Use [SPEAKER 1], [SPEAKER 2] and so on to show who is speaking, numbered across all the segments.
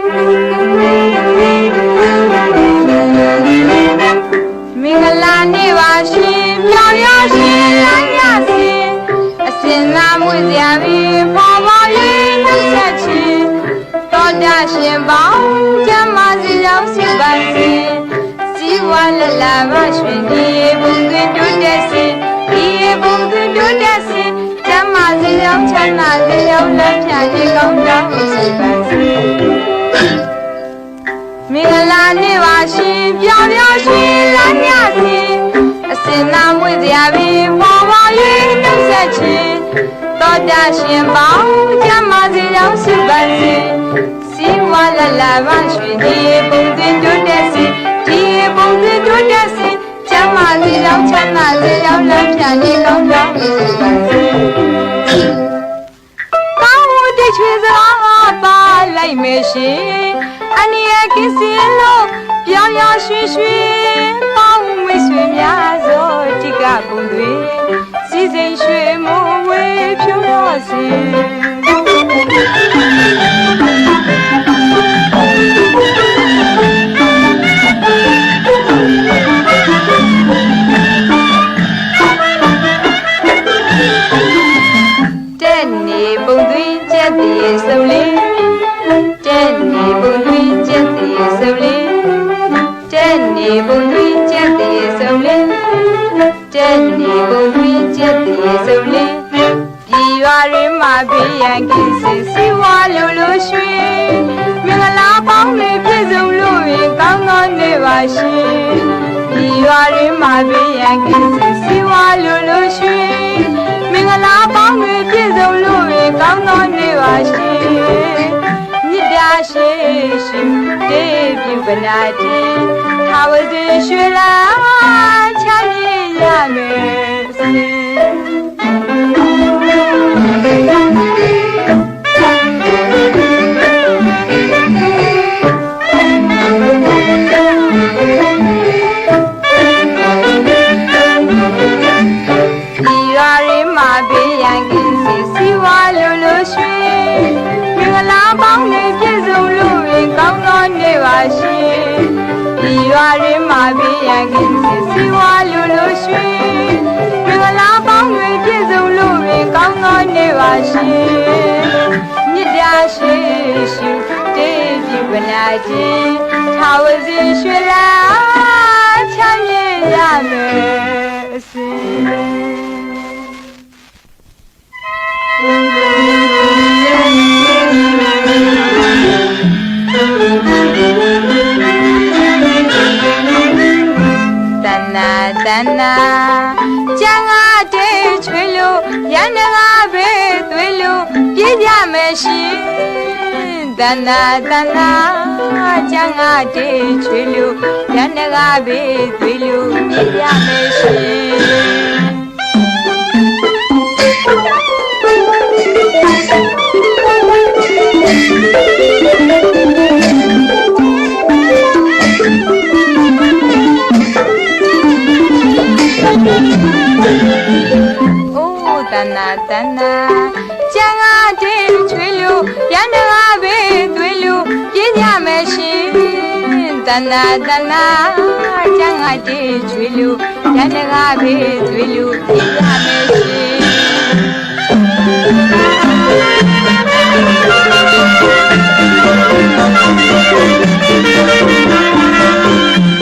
[SPEAKER 1] မင်္ဂလာနေ့ပါရှင်ပြောင်ရရှင်လမ်းရရှင်အစင်သာမွေစရာပြီးပေါ်ပေါ်လေးနှုတ်ဆက်ခြင်းတော်ကြရှင်ပေါင်းကျမ်းမာစီရောက်စီပါစေစီဝါလလမရွှင်ဒီဘုံသွင်းတိုးတက်စေဒီဘုံသွင်းတိုးတက်စေကျမ်းမာစီရောက်ချမ်းသာစီရောက်လက်ဖြတ်ဒီကောင်းကြောင်းစီပါစေ မင်္ဂလာနေ့ပါရှင်ပြောင်ပြောင်ရှင်လမ်းညစဉ်အစင်နာမွေစရာပြီးပေါ်ပေါ်၍နှုတ်ဆက်ခြင်းတော်ကြရှင်ပေါင်းကျမ်းမာစေကြောင်းစုပါစေစီဝါလလမရွှေဒီပုံသင်တိုးတက်စေဒီပုံသင်တိုးတက်စေကျမ်းမာစေကြောင်းချမ်းသာစေကြောင်းလက်ဖြတ်နေကောင်းကြောင်းစုပါစေကောင်းမှုတိတ်ချွေစကားပါလိုက်မယ်ရှင်အနည်းရ ကင်းစင်လို့ပြောင်းပြောင်းရွှင်ရွှင်ပေါင်းမိတ်ဆွေများစွာတိကပုံတွေစီစဉ်ရွှေမိုးဝေဖြိုးတော့စေတဲ့နေပုံသွင်းချက်တည်းစုံလေးတဲ့နေ ရွာရင်းမှာပြရန်ကင်းစင်စီဝါလိုလိုရွှင်မင်္ဂလာပေါင်းတွေပြည့်စုံလို့ရင်ကောင်းကောင်းနေပါရှင်ပြည်ရွာရင်းမှာပြရန်ကင်းစင်စီဝါလိုလိုရွှင်မင်္ဂလာပေါင်းတွေပြည့်စုံလို့ရင်ကောင်းကောင်းနေပါရှင်မြစ်တာရှိရှင်တေပြုပနာတိသာဝစီရွှေလာချမ်းမြေ့ရမယ်စေ မှာဘေးရန်ကင်းစီစီဝါလိုလိုရွှင်မင်္ဂလာပေါင်းတွေပြည့်စုံလို့ရင်ကောင်းကောင်းနေပါရှင်ဒီရွာရင်းမှာဘေးရန်ကင်းစီစီဝါလိုလိုရွှင်မင်္ဂလာပေါင်းတွေပြည့်စုံလို့ရင်ကောင်းကောင်းနေပါရှင်မြစ်တာရှိရှိတေးပြပနာခြင်းသာဝစီရွှေလာချမ်းမြေ့ရမယ်အစဉ် တဏ္ဏတဏ္ဏကျန်ငါတေးချွေလို့ရန်ငါပဲသွေးလို့ပြည့်ကြမယ်ရှင်တဏ္ဏတဏ္ဏကျန်ငါတေးချွေလို့ရန်ငါပဲသွေးလို့ပြည့်ကြမယ်ရှင် တဏ္ဏတဏ္ဏကျန်ငါတေးချွေလို့ရန်ငါပဲသွေးလို့ပြည့်ကြမယ်ရှင်တဏ္ဏတဏ္ဏကျန်ငါတေးချွေလို့ရန်ငါပဲသွေးလို့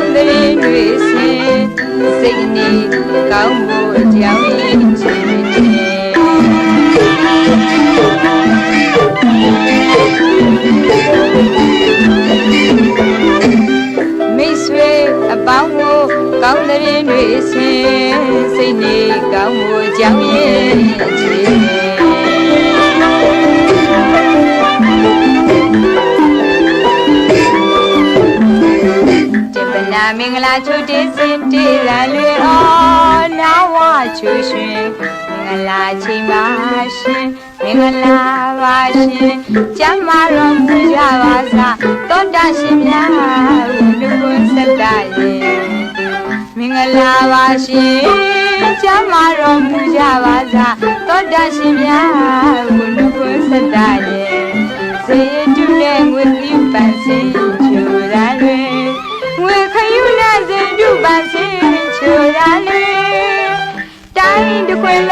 [SPEAKER 1] ရုံမရှိကြမသူဝီလန်းရွှေဘရုံမရှိကြမသူဝီလန်းရွှေသောတာစင်မိတ်ပေါင်းလို့ရှင်ဒီကညင်လွင်ပေးရန်ကင်းစင်မိတ်ဆွေအပေါင်းကိုကောင်းတဲ့တွေစင်စိတ်နေကောင်းဖို့အကြောင်းရင်းချင်တယ်မိတ်ဆွေအပေါင်းကိုကောင်းတဲ့တွေဆင်စိတ်နေကောင်းမှုအကြောင်းရင်းချင် တင်ပနာမင်္ဂလာချိုတေးစင်တေးရန်လွေအော်နာဝချူရွှင်မင်္ဂလာချိန်ပါရှင်မင်္ဂလာပါရှင်ကျမ်းမာတော်မူကြပါစားတောတာရှင်များဘုလူကွန်းစက်တရေမင်္ဂလာပါရှင်ကျမ်းမာတော်မူကြပါစားတောတာရှင်များဘုလူကွန်းစက်တရေ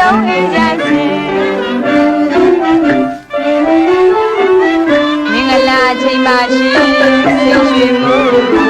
[SPEAKER 1] လုံးအိမ်ကြစင်မင်္ဂလာချိန်ပါရှင်စိတ်ရွှင်မှု